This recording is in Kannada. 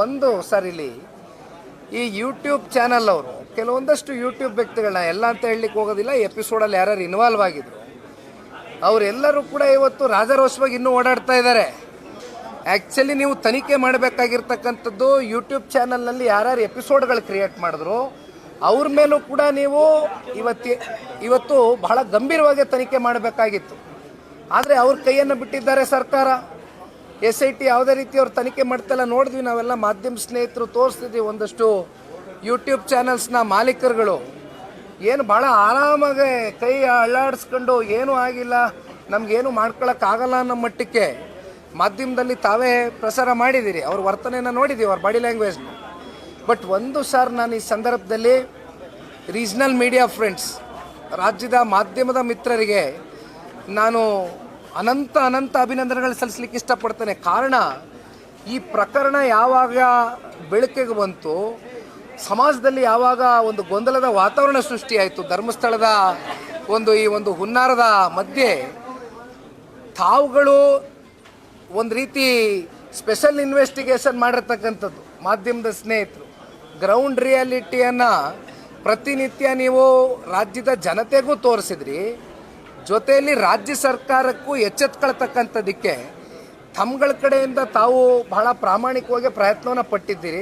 ಒಂದು ಸರಿಲಿ ಈ ಯೂಟ್ಯೂಬ್ ಚಾನಲ್ ಅವರು, ಕೆಲವೊಂದಷ್ಟು ಯೂಟ್ಯೂಬ್ ವ್ಯಕ್ತಿಗಳನ್ನ ಎಲ್ಲ ಅಂತ ಹೇಳಲಿಕ್ಕೆ ಹೋಗೋದಿಲ್ಲ ಎಪಿಸೋಡಲ್ಲಿ ಯಾರು ಇನ್ವಾಲ್ವ್ ಆಗಿದ್ರು. ಅವರೆಲ್ಲರೂ ಕೂಡ ಇವತ್ತು ರಾಜರೋಷವಾಗಿ ಇನ್ನೂ ಓಡಾಡ್ತಾ ಇದ್ದಾರೆ ಆ್ಯಕ್ಚುಲಿ ನೀವು ತನಿಖೆ ಮಾಡಬೇಕಾಗಿರ್ತಕ್ಕಂಥದ್ದು ಯೂಟ್ಯೂಬ್ ಚಾನಲ್ನಲ್ಲಿ ಯಾರ್ಯಾರು ಎಪಿಸೋಡ್ಗಳು ಕ್ರಿಯೇಟ್ ಮಾಡಿದ್ರು, ಅವ್ರ ಮೇಲೂ ಕೂಡ ನೀವು ಇವತ್ತಿ ಇವತ್ತು ಬಹಳ ಗಂಭೀರವಾಗಿ ತನಿಖೆ ಮಾಡಬೇಕಾಗಿತ್ತು. ಆದರೆ ಅವ್ರ ಕೈಯನ್ನು ಬಿಟ್ಟಿದ್ದಾರೆ ಸರ್ಕಾರ. ಎಸ್ ಐ ಟಿ ಯಾವುದೇ ರೀತಿ ಅವ್ರು ತನಿಖೆ ಮಾಡ್ತಲ್ಲ. ನೋಡಿದ್ವಿ ನಾವೆಲ್ಲ ಮಾಧ್ಯಮ ಸ್ನೇಹಿತರು ತೋರಿಸ್ತಿದ್ವಿ ಒಂದಷ್ಟು ಯೂಟ್ಯೂಬ್ ಚಾನಲ್ಸ್ನ ಮಾಲೀಕರುಗಳು. ಏನು ಭಾಳ ಆರಾಮಾಗಿ ಕೈ ಅಳ್ಳಾಡಿಸ್ಕೊಂಡು ಏನೂ ಆಗಿಲ್ಲ. ನಮಗೇನು ಮಾಡ್ಕೊಳಕ್ಕಾಗಲ್ಲ ಅನ್ನೋ ಮಟ್ಟಕ್ಕೆ ಮಾಧ್ಯಮದಲ್ಲಿ ತಾವೇ ಪ್ರಸಾರ ಮಾಡಿದ್ದೀರಿ. ಅವ್ರ ವರ್ತನೆನ ನೋಡಿದ್ದೀವಿ, ಅವ್ರ ಬಾಡಿ ಲ್ಯಾಂಗ್ವೇಜ್ನ ಬಟ್ ಒಂದು ಸರ್ ನಾನು ಈ ಸಂದರ್ಭದಲ್ಲಿ ರೀಜ್ನಲ್ ಮೀಡಿಯಾ ಫ್ರೆಂಡ್ಸ್ ರಾಜ್ಯದ ಮಾಧ್ಯಮದ ಮಿತ್ರರಿಗೆ ನಾನು ಅನಂತ ಅನಂತ ಅಭಿನಂದನೆಗಳು ಸಲ್ಲಿಸಲಿಕ್ಕೆ ಇಷ್ಟಪಡ್ತೇನೆ. ಕಾರಣ, ಈ ಪ್ರಕರಣ ಯಾವಾಗ ಬೆಳಕಿಗೆ ಬಂತು, ಸಮಾಜದಲ್ಲಿ ಯಾವಾಗ ಒಂದು ಗೊಂದಲದ ವಾತಾವರಣ ಸೃಷ್ಟಿಯಾಯಿತು, ಧರ್ಮಸ್ಥಳದ ಒಂದು ಈ ಒಂದು ಹುನ್ನಾರದ ಮಧ್ಯೆ, ತಾವುಗಳು ಒಂದು ರೀತಿ ಸ್ಪೆಷಲ್ ಇನ್ವೆಸ್ಟಿಗೇಷನ್ ಮಾಡಿರ್ತಕ್ಕಂಥದ್ದು, ಮಾಧ್ಯಮದ ಸ್ನೇಹಿತರು. ಗ್ರೌಂಡ್ ರಿಯಾಲಿಟಿಯನ್ನು ಪ್ರತಿನಿತ್ಯ ನೀವು ರಾಜ್ಯದ ಜನತೆಗೂ ತೋರಿಸಿದ್ರಿ. ಜೊತೆಯಲ್ಲಿ ರಾಜ್ಯ ಸರ್ಕಾರಕ್ಕೂ ಎಚ್ಚೆತ್ಕೊಳ್ತಕ್ಕಂಥದ್ದಕ್ಕೆ ತಮ್ಮಗಳ ಕಡೆಯಿಂದ ತಾವು ಬಹಳ ಪ್ರಾಮಾಣಿಕವಾಗಿ ಪ್ರಯತ್ನವನ್ನು ಪಟ್ಟಿದ್ದೀರಿ.